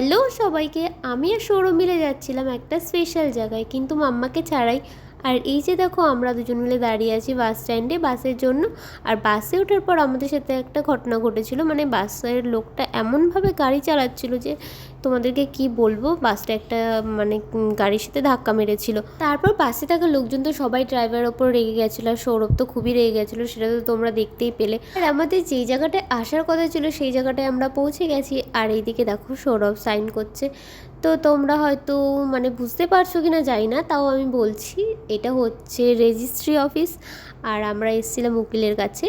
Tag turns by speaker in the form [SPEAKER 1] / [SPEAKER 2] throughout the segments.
[SPEAKER 1] Hello সবাইকে আমি আর সৌরভ মিলে যাচ্ছিলাম একটা স্পেশাল জায়গায় কিন্তু মাম্মাকে ছাড়াই আর এই যে দেখো, আমরা দুজন মিলে দাঁড়িয়ে আছি বাস স্ট্যান্ডে বাসের জন্য। আর বাসে ওঠার পর আমাদের সাথে একটা ঘটনা ঘটেছিল। মানে বাসের লোকটা এমনভাবে গাড়ি চালাচ্ছিল যে তোমাদেরকে কি বলব, বাসটা একটা মানে গাড়ির সাথে ধাক্কা মেরেছিল। তারপর বাসে থাকা লোকজন তো সবাই ড্রাইভারের ওপর রেগে গেছিল আর সৌরভ তো খুবই রেগে গেছিল, সেটা তো তোমরা দেখতেই পেলে। আর আমাদের যেই জায়গাটায় আসার কথা ছিল, সেই জায়গাটায় আমরা পৌঁছে গেছি। আর এইদিকে দেখো, সৌরভ সাইন করছে। তো তোমরা হয়তো মানে বুঝতে পারছ কি না যাই না, তাও আমি বলছি, এটা হচ্ছে রেজিস্ট্রি অফিস আর আমরা এসেছিলাম উকিলের কাছে।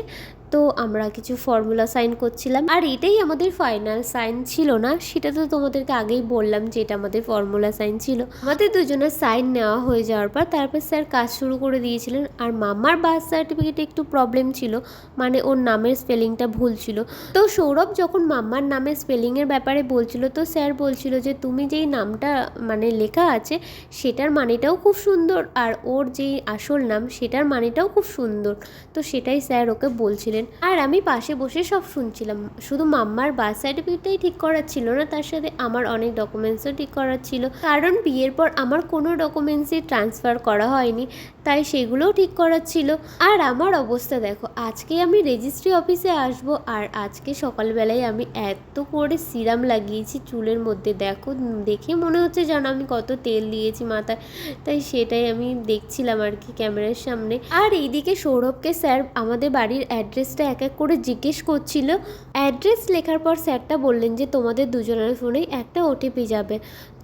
[SPEAKER 1] তো আমরা কিছু ফর্মুলা সাইন করছিলাম। আর এটাই আমাদের ফাইনাল সাইন ছিল না, সেটা তো তোমাদেরকে আগেই বললাম যে এটা আমাদের ফর্মুলা সাইন ছিল। আমাদের দুজনের সাইন নেওয়া হয়ে যাওয়ার পর তারপর স্যার কাজ শুরু করে দিয়েছিলেন। আর মামার বার্থ সার্টিফিকেটে একটু প্রবলেম ছিল মানে ওর নামের স্পেলিংটা ভুল ছিল। তো সৌরভ যখন মাম্মার নামের স্পেলিংয়ের ব্যাপারে বলছিল, তো স্যার বলছিল যে, তুমি যেই নামটা মানে লেখা আছে, সেটার মানেটাও খুব সুন্দর, আর ওর যেই আসল নাম, সেটার মানেটাও খুব সুন্দর। তো সেটাই স্যার ওকে বলছিলেন আর আমি পাশে বসে সব শুনছিলাম। শুধু মাম্মার বার্থ সার্টিফিকেটটাই ঠিক করার ছিল না, তার সাথে আমার অনেক ডকুমেন্টসও ঠিক করার ছিল। কারণ বিয়ের পর আমার কোনো ডকুমেন্টসই ট্রান্সফার করা হয়নি, তাই সেগুলোও ঠিক করার ছিল। আর আমার অবস্থা দেখো, আজকে আমি রেজিস্ট্রি অফিসে আসব, আর আজকে সকালবেলায় আমি এত করে সিরাম লাগিয়েছি চুলের মধ্যে। দেখো, দেখে মনে হচ্ছে যেন আমি কত তেল দিয়েছি মাথায়। তাই সেটাই আমি দেখছিলাম আর কি ক্যামেরার সামনে। আর এইদিকে সৌরভকে স্যার আমাদের বাড়ির অ্যাড্রেসটা এক এক করে জিজ্ঞেস করছিল। অ্যাড্রেস লেখার পর স্যারটা বললেন যে তোমাদের দুজনের ফোনেই একটা ওটিপি যাবে।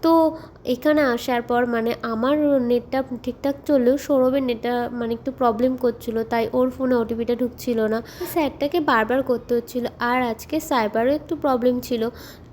[SPEAKER 1] তো এখানে আসার পর মানে আমার নেটটা ঠিকঠাক চললেও সৌরভের নেটটা মানে একটু প্রবলেম করছিল, তাই ওর ফোনে ওটিপিটা ঢুকছিল না। স্যারটাকে বারবার করতে হচ্ছিল আর আজকে সাইবারও একটু প্রবলেম ছিল,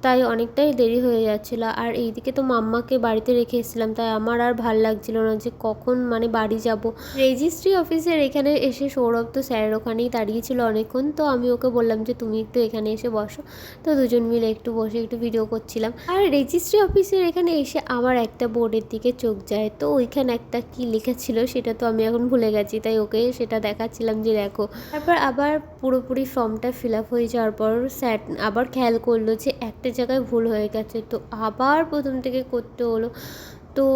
[SPEAKER 1] তাই অনেকটাই দেরি হয়ে যাচ্ছিল। আর এইদিকে তো মাম্মাকে বাড়িতে রেখে এসেছিলাম, তাই আমার আর ভালো লাগছিল না যে কখন মানে বাড়ি যাব। রেজিস্ট্রি অফিসের এখানে এসে সৌরভ তো স্যারের ওখানেই দাঁড়িয়েছিল অনেকক্ষণ, তো আমি ওকে বললাম যে তুমি একটু এখানে এসে বসো। তো দুজন মিলে একটু বসে একটু ভিডিও করছিলাম। আর রেজিস্ট্রি অফিসের এখানে এসে আমার একটা বোর্ডের দিকে চোখ যায়। তো ওইখানে একটা কি লেখা ছিল সেটা তো আমি এখন ভুলে গেছি, তাই ওকে সেটা দেখাচ্ছিলাম যে দেখো। তারপর আবার পুরোপুরি ফর্মটা ফিল আপ হয়ে যাওয়ার পর স্যার আবার খেয়াল করল যে একটা জায়গায় ভুল হয়ে গেছে। তো আবার প্রথম থেকে করতে হলো। তো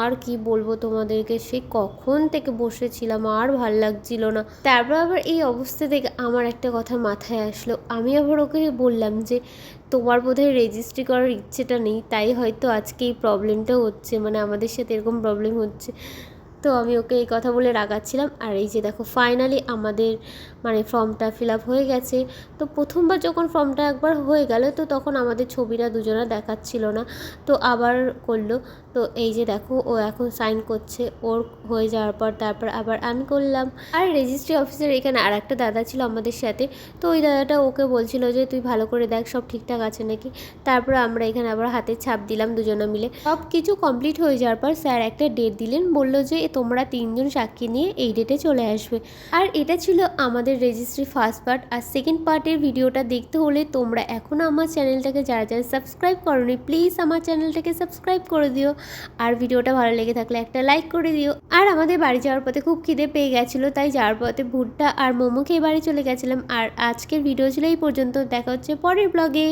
[SPEAKER 1] আর কি বলব তোমাদেরকে? সে কখন থেকে বসেছিলাম, আর ভালো লাগছিল না। তারপর আবার এই অবস্থা থেকে আমার একটা কথা মাথায় আসলো। আমি আবার ওকে বললাম যে, তোমার বোধহয় রেজিস্ট্রি করার ইচ্ছেটা নেই, তাই হয়তো আজকে এই প্রবলেমটা হচ্ছে। মানে আমাদের সাথে এরকম প্রবলেম হচ্ছে। তো আমি ওকে এই কথা বলে রাগাচ্ছিলাম। আর এই যে দেখো ফাইনালি আমাদের মানে ফর্মটা ফিল আপ হয়ে গেছে। তো প্রথমবার যখন ফর্মটা একবার হয়ে গেল, তো তখন আমাদের ছবিটা দুজনা দেখাচ্ছিল না। তো আবার করল। তো এই যে দেখো, ও এখন সাইন করছে। ওর হয়ে যাওয়ার পর তারপর আবার আমি করলাম। আর রেজিস্ট্রি অফিসের এখানে আর একটা দাদা ছিল আমাদের সাথে। তো ওই দাদাটা ওকে বলছিল যে, তুই ভালো করে দেখ, সব ঠিকঠাক আছে নাকি? তারপর আমরা এখানে আবার হাতে ছাপ দিলাম দুজনে মিলে। সব কিছু কমপ্লিট হয়ে যাওয়ার পর স্যার একটা ডেট দিলেন। বলল যে তোমরা তিনজন সাক্ষী নিয়ে এই ডেটে চলে আসবে। আর এটা ছিল আমাদের রেজিস্ট্রি ফার্স্ট পার্ট আর সেকেন্ড পার্টের ভিডিওটা দেখতে হলে তোমরা এখনও আমার চ্যানেলটাকে যারা যারা সাবস্ক্রাইব করোনি প্লিজ আমার চ্যানেলটাকে সাবস্ক্রাইব করে দিও। আর ভিডিওটা ভালো লেগে থাকলে একটা লাইক করে দিও। আর আমাদের বাড়ি যাওয়ার পথে খুব খিদে পেয়ে গেছিল, তাই যাওয়ার পথে ভুট্টা আর মোমো খেয়ে বাড়ি চলে গেছিলাম। আর আজকের ভিডিও ছিল এই পর্যন্ত। দেখা হচ্ছে পরের ব্লগে